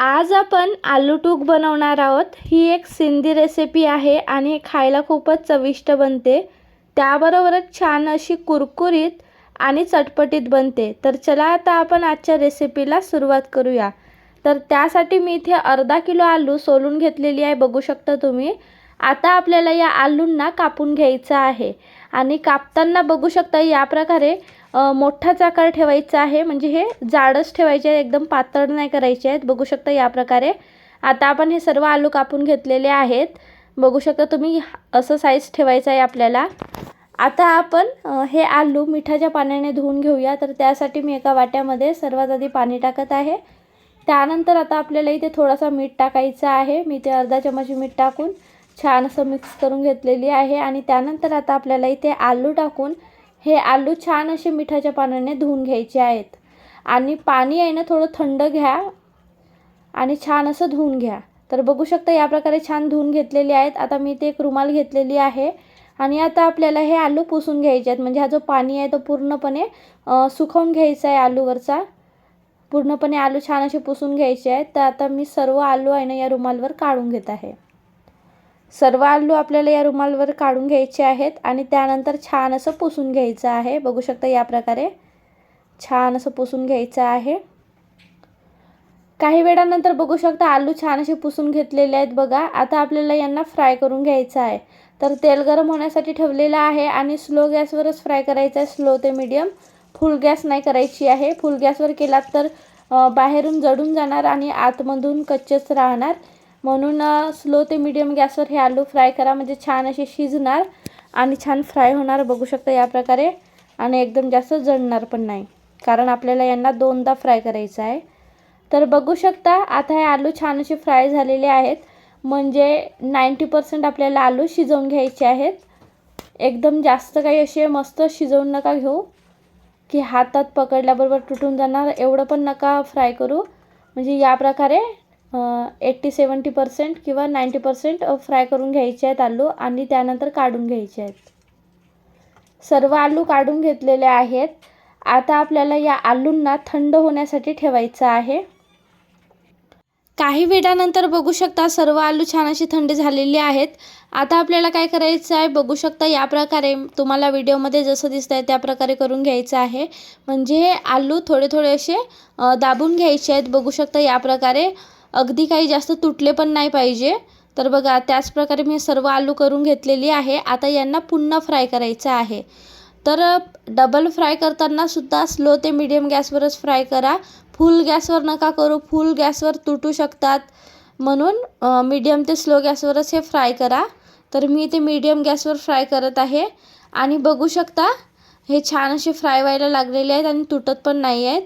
आज आपण आलू टूक बनवणार आहोत. ही एक सिंधी रेसिपी आहे आणि खायला खूपच चविष्ट बनते. त्याबरोबरच छान अशी कुरकुरीत आणि चटपटीत बनते. तर चला आता आपण आजच्या रेसिपीला सुरुवात करूया. तर त्यासाठी मी इथे अर्धा किलो आलू सोलून घेतलेली आहे. बघू शकता तुम्ही. आता आपल्याला या आलूंना कापून घ्यायचं आहे. आणि कापताना बघू शकता या प्रकारे मोठाच आकार ठेवायचा आहे. म्हणजे हे जाडच ठेवायचे आहे एकदम पातळ नाही करायचे आहेत. बघू शकता या प्रकारे. आता आपण हे सर्व आलू कापून घेतलेले आहेत. बघू शकता तुम्ही असं साईज ठेवायचं आहे आपल्याला. आता आपण हे आलू मिठाच्या पाण्याने धुवून घेऊया. तर त्यासाठी मी एका वाट्यामध्ये सर्वात आधी पाणी टाकत आहे. त्यानंतर आता आपल्याला इथे थोडासा मीठ टाकायचं आहे. मी ते अर्धा चमच मीठ टाकून छान असं मिक्स करून घेतलेली आहे. आणि त्यानंतर आता आपल्याला इथे आलू टाकून हे आलू छान असे मिठाच्या पाण्याने धुवून घ्यायचे आहेत. आणि पाणी आहे ना थोडं थंड घ्या आणि छान असं धुवून घ्या. तर बघू शकता या प्रकारे छान धुवून घेतलेले आहेत. आता मी ते एक रुमाल घेतलेली आहे. आणि आता आपल्याला हे आलू पुसून घ्यायचे आहेत. म्हणजे हा जो पाणी आहे तो पूर्णपणे सुकवून घ्यायचा आहे आलूवरचा. पूर्णपणे आलू छान असे पुसून घ्यायचे आहेत. तर आता मी सर्व आलू आहे ना या रुमालवर काढून घेत आहे. सर्व आलू आपल्याला या रुमालवर काढून घ्यायचे आहेत आणि त्यानंतर छान असं पुसून घ्यायचं आहे. बघू शकता या प्रकारे छान असं पुसून घ्यायचं आहे. काही वेळानंतर बघू शकता आलू छान असे पुसून घेतलेले आहेत बघा. आता आपल्याला यांना फ्राय करून घ्यायचं आहे. तर तेल गरम होण्यासाठी ठेवलेलं आहे आणि स्लो गॅसवरच फ्राय करायचं आहे. स्लो ते मीडियम. फुल गॅस नाही करायची आहे. फुल गॅसवर केलात तर बाहेरून जळून जाणार आणि आतमधून कच्चेच राहणार. म्हणून स्लो ते मीडियम गॅसवर हे आलू फ्राय करा. म्हणजे छान असे शिजणार आणि छान फ्राय होणार. बघू शकता या प्रकारे. आणि एकदम जास्त जळणार पण नाही. कारण आपल्याला यांना दोनदा फ्राय करायचं आहे. तर बघू शकता आता हे आलू छान असे फ्राय झालेले आहेत. म्हणजे नाईंटी पर्सेंट आपल्याला आलू शिजवून घ्यायचे आहेत. एकदम जास्त काही असे मस्त शिजवून नका घेऊ. की हातात पकडल्याबरोबर तुटून जाणार. एवढं पण नका फ्राय करू. म्हणजे या प्रकारे एट्टी सेवन्टी पर्सेंट किंवा नाईंटी पर्सेंट फ्राय करून घ्यायचे आहेत आलू आणि त्यानंतर काढून घ्यायचे आहेत. सर्व आलू काढून घेतलेले आहेत. आता आपल्याला या आलूंना थंड होण्यासाठी ठेवायचं आहे. काही वेळानंतर बघू शकता सर्व आलू छान अशी थंडी झालेली आहेत. आता आपल्याला काय करायचं आहे बघू शकता या प्रकारे तुम्हाला व्हिडिओमध्ये जसं दिसतं आहे त्या प्रकारे करून घ्यायचं आहे. म्हणजे हे आलू थोडे थोडे असे दाबून घ्यायचे आहेत. बघू शकता या प्रकारे अगदी काही जास्त तुटले पण नाही पाहिजे. तर बघा त्याच प्रकारे मी सर्व आलू करून घेतलेली आहे. आता यांना पुन्हा फ्राय करायचं आहे. तर डबल फ्राय करताना सुद्धा स्लो ते मीडियम गॅसवरच फ्राय करा. फुल गॅसवर नका करू. फुल गॅसवर तुटू शकतात. म्हणून मीडियम ते स्लो गॅसवरच हे फ्राय करा. तर मी ते मीडियम गॅसवर फ्राय करत आहे. आणि बघू शकता हे छान असे फ्राय व्हायला लागलेले आहेत आणि तुटत पण नाही आहेत.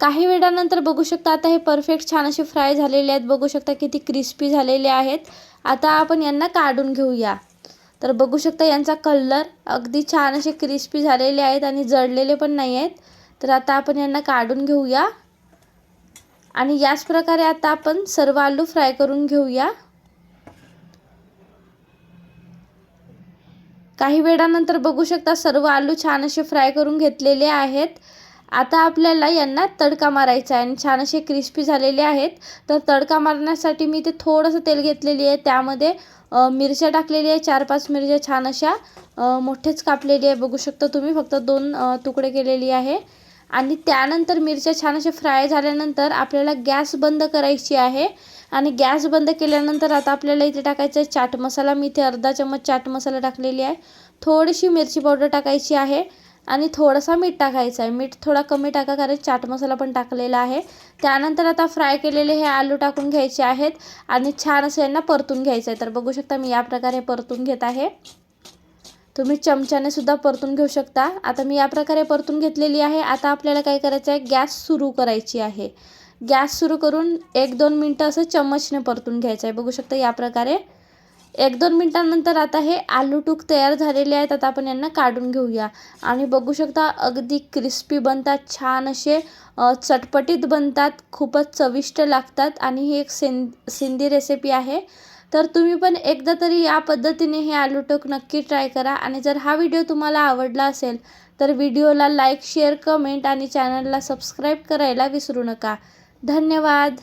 काही वेळानंतर बघू शकता आता हे परफेक्ट छान असे फ्राय झालेले आहेत. बघू शकता किती क्रिस्पी झालेले आहेत. आता आपण यांना काढून घेऊया. तर बघू शकता यांचा कलर अगदी छान असे क्रिस्पी झालेले आहेत आणि जळलेले पण नाही आहेत. तर आता आपण यांना काढून घेऊया. आणि याच प्रकारे आता आपण सर्व आलू फ्राय करून घेऊया. काही वेळानंतर बघू शकता सर्व आलू छान असे फ्राय करून घेतलेले आहेत. आता आपल्याला यांना तडका मारायचा आहे आणि छान असे क्रिस्पी झालेले आहेत. तर तडका मारण्यासाठी मी ते थोडंसं तेल घेतलेली आहे. त्यामध्ये मिरच्या टाकलेली आहे. चार पाच मिरच्या छान अशा मोठेच कापलेली आहे. बघू शकता तुम्ही फक्त दोन तुकडे केलेली आहे. आणि त्यानंतर मिरच्या छान अशा फ्राय झाल्यानंतर आपल्याला गॅस बंद करायची आहे. आणि गॅस बंद केल्यानंतर आता आपल्याला इथे टाकायचं आहे चाट मसाला. मी इथे अर्धा चम्मच चाट मसाला टाकलेली आहे. थोडीशी मिरची पावडर टाकायची आहे. आणि थोडासा मीठ टाकायचं आहे. मीठ थोडा कमी टाका कारण चाट मसाला पण टाकलेला आहे. त्यानंतर आता फ्राय केलेले हे आलू टाकून घ्यायचे आहेत आणि छान असं यांना परतून घ्यायचं आहे. तर बघू शकता मी या प्रकारे परतून घेत आहे. तुम्ही चमच्याने सुद्धा परतून घेऊ शकता. आता मी या प्रकारे परतून घेतलेली आहे. आता आपल्याला काय करायचं आहे? गॅस सुरू करायची आहे. गॅस सुरू करून एक दोन मिनटं असं चम्मचने परतून घ्यायचं आहे. बघू शकता या प्रकारे. एक दोन मिनटानंतर आता हे आलू टूक तयार झालेले आहेत आता आपण यांना काढून घेऊया. आणि बघू शकता अगदी क्रिस्पी बनतात छान असे चटपटीत बनतात खूपच चविष्ट लागतात. आणि ही एक सिं सिंधी रेसिपी आहे. तर तुम्ही पण एकदा तरी या पद्धतीने हे आलू टोक नक्की ट्राय करा. आणि जर हा व्हिडिओ तुम्हाला आवडला असेल तर व्हिडिओला लाईक शेअर कमेंट आणि चॅनलला सबस्क्राईब करायला विसरू नका. धन्यवाद!